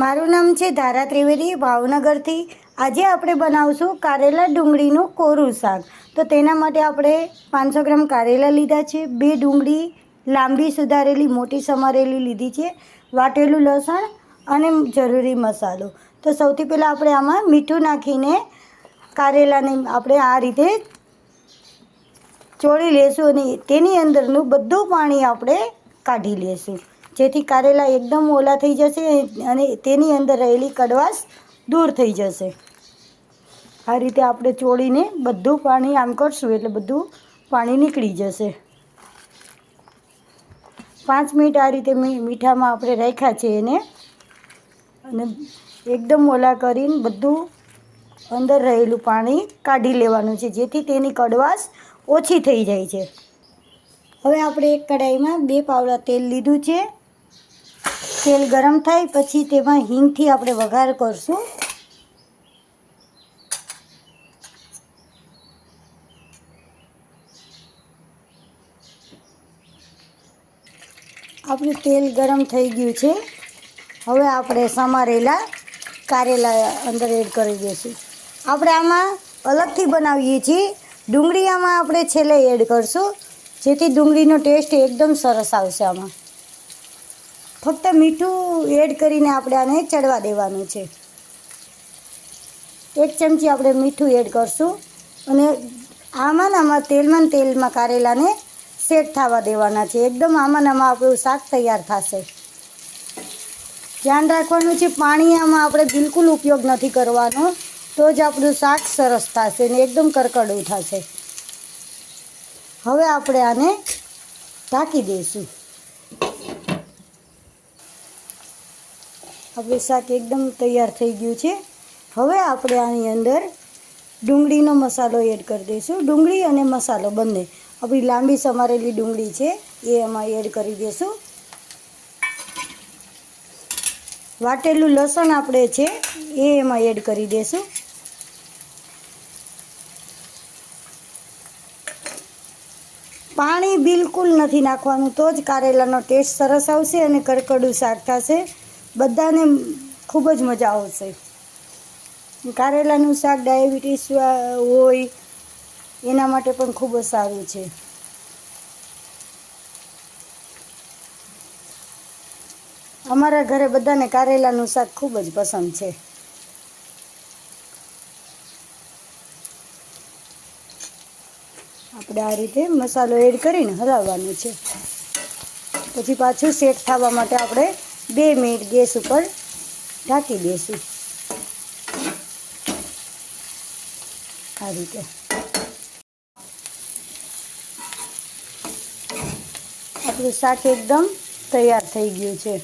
મારું નામ છે ધારા ત્રિવેદી, ભાવનગરથી. આજે આપણે બનાવશું કારેલા ડુંગળીનું કોરું શાક. તો તેના માટે આપણે પાંચસો ગ્રામ કારેલા લીધા છે, બે ડુંગળી લાંબી સુધારેલી, મોટી સમારેલી લીધી છે, વાટેલું લસણ અને જરૂરી મસાલો. તો સૌથી પહેલાં આપણે આમાં મીઠું નાખીને કારેલાને આપણે આ રીતે ચોળી લેશું અને તેની અંદરનું બધું પાણી આપણે કાઢી લેશું. જેથી કારેલા એકદમ ઓલા થઈ જશે અને તેની અંદર રહેલી કડવાશ દૂર થઈ જશે. આ રીતે આપણે ચોળીને બધું પાણી આમ કરશું એટલે બધું પાણી નીકળી જશે. પાંચ મિનિટ આ રીતે મીઠામાં આપણે રાખ્યા છે એને. અને એકદમ ઓલા કરીને બધું અંદર રહેલું પાણી કાઢી લેવાનું છે, જેથી તેની કડવાશ ઓછી થઈ જાય છે. હવે આપણે એક કઢાઈમાં બે પાવડા તેલ લીધું છે. તેલ ગરમ થાય, પછી તેમાં હિંગથી આપણે વઘાર કરશું. આપણું તેલ ગરમ થઈ ગયું છે. હવે આપણે સમારેલા કારેલા અંદર એડ કરી દઈશું. આપણે આમાં અલગથી બનાવીએ છીએ. ડુંગળી આમાં આપણે છેલ્લે એડ કરશું. જેથી ડુંગળીનો ટેસ્ટ એકદમ સરસ આવશે આમાં. ફક્ત મીઠું એડ કરીને આપણે આને ચડવા દેવાનું છે. એક ચમચી આપણે મીઠું એડ કરશું અને આમાં આમાં તેલમાં તેલમાં કારેલાને સેટ થવા દેવાના છે. એકદમ આમાં આમાં આપણું શાક તૈયાર થશે. ધ્યાન રાખવાનું છે, પાણી આમાં આપણે બિલકુલ ઉપયોગ નથી કરવાનો, તો જ આપણું શાક સરસ થશે ને એકદમ કરકડું થશે. હવે આપણે આને ઢાંકી દઈશું. આપણું શાક એકદમ તૈયાર થઈ ગયું છે. હવે આપણે આની અંદર ડુંગળીનો મસાલો એડ કરી દઈશું. ડુંગળી અને મસાલો બંને. આપણી લાંબી સમારેલી ડુંગળી છે, એ એમાં એડ કરી દઈશું. વાટેલું લસણ આપણે છે, એ એમાં એડ કરી દઈશું. પાણી બિલકુલ નથી નાખવાનું, તો જ કારેલાનો ટેસ્ટ સરસ આવશે અને કરકડું શાક થશે. બધાને ખૂબ જ મજા આવશે. કારેલાનું શાક, ડાયાબિટીસ હોય, એના માટે પણ ખૂબ જ સારું છે. અમારા ઘરે બધાને કારેલાનું શાક ખૂબ જ પસંદ છે. આપણે આ રીતે મસાલો એડ કરીને હલાવવાનું છે. પછી પાછું શેક થવા માટે આપણે બે મિનિટ ગેસ ઉપર ઢાંકી દઈશું આ રીતે. આપણું શાક એકદમ તૈયાર થઈ ગયું છે.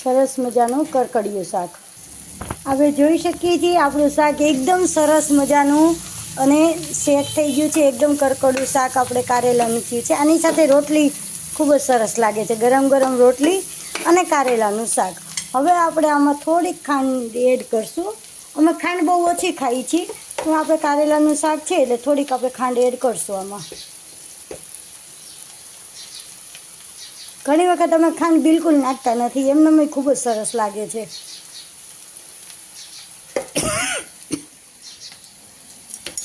સરસ મજાનું કરકડિયું શાક. આપણે જોઈ શકીએ છીએ આપણું શાક એકદમ સરસ મજાનું અને સેટ થઈ ગયું છે. એકદમ કરકડું શાક આપણે કારેલા મૂકીએ છે. આની સાથે રોટલી ખૂબ જ સરસ લાગે છે. ગરમ ગરમ રોટલી અને કારેલાનું શાક. હવે આપણે આમાં થોડીક ખાંડ એડ કરશું. અમે ખાંડ બહુ ઓછી ખાઈએ છીએ. પણ આપણે કારેલાનું શાક છે એટલે થોડીક આપણે ખાંડ એડ કરશું આમાં. ઘણી વખત અમે ખાંડ બિલકુલ નાખતા નથી. એમને ખૂબ જ સરસ લાગે છે.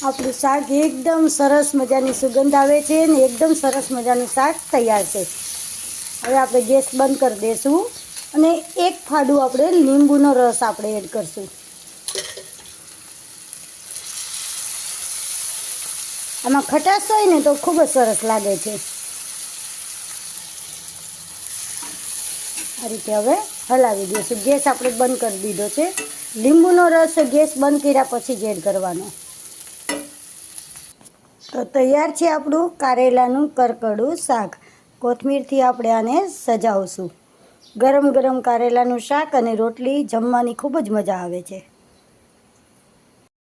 આપણું શાક એકદમ સરસ મજાની સુગંધ આવે છે ને એકદમ સરસ મજાનું શાક તૈયાર છે. હવે આપણે ગેસ બંધ કરી દઈશું અને એક ફાડું આપણે લીંબુનો રસ આપણે એડ કરશું. આમાં ખટાશ હોય ને તો ખૂબ જ સરસ લાગે છે. આ રીતે હવે હલાવી દઈશું ગેસ આપણે બંધ કરી દીધો છે. લીંબુનો રસ ગેસ બંધ કર્યા પછી જ એડ કરવાનો. તો તૈયાર છે આપણું કારેલાનું કરકડું શાક. કોથમીરથી આપણે આને સજાવશું. ગરમ ગરમ કારેલાનું શાક અને રોટલી જમવાની ખૂબ જ મજા આવે છે.